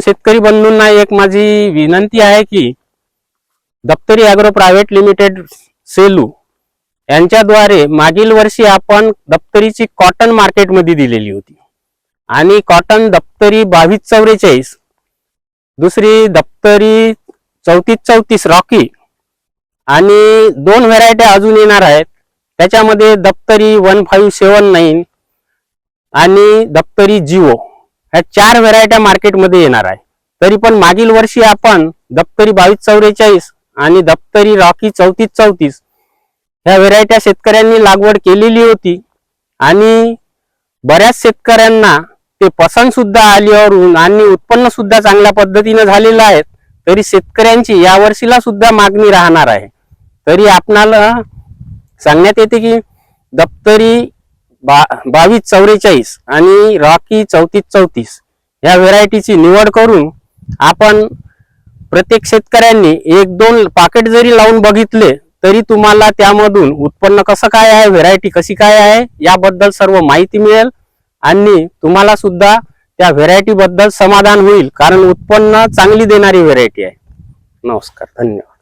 शेतकरी बंधूंना एक माझी विनंती आहे की Daptari agro private limited Selu यांच्याद्वारे मागील वर्षी आपण दप्तरीची कॉटन मार्केटमध्ये दिलेली होती. आणि कॉटन दप्तरी बावीस चौवेचाळीस दुसरी दप्तरी चौतीस चौतीस रॉकी आणि दोन व्हेरायट्या अजून येणार आहेत. त्याच्यामध्ये Daptari one five seven nine आणि दप्तरी जिओ. ह्या चार व्हेरायट्या मार्केटमध्ये येणार आहे. तरी पण मागील वर्षी आपण दप्तरी बावीस चौवेचाळीस आणि दप्तरी रॉकी चौतीस चौतीस ह्या व्हेरायट्या शेतकऱ्यांनी लागवड केलेली होती. आणि बऱ्याच शेतकऱ्यांना ते पसंत सुद्धा आल्यावरून आणि उत्पन्न सुद्धा चांगल्या पद्धतीने झालेलं आहे. तरी शेतकऱ्यांची या वर्षीला सुद्धा मागणी राहणार आहे. तरी आपणाला सांगण्यात येते की दप्तरी बा बावीस चौवेचाळीस आणि रॉकी चौतीस चौतीस या व्हेरायटीची निवड करून आपण प्रत्येक शेतकऱ्यांनी एक दोन पाकेट जरी लावून बघितले तरी तुम्हाला त्यामधून उत्पन्न कसं काय आहे व्हेरायटी कशी काय आहे याबद्दल सर्व माहिती मिळेल आणि तुम्हाला सुद्धा त्या व्हेरायटीबद्दल समाधान होईल कारण उत्पन्न चांगली देणारी व्हेरायटी आहे. नमस्कार धन्यवाद.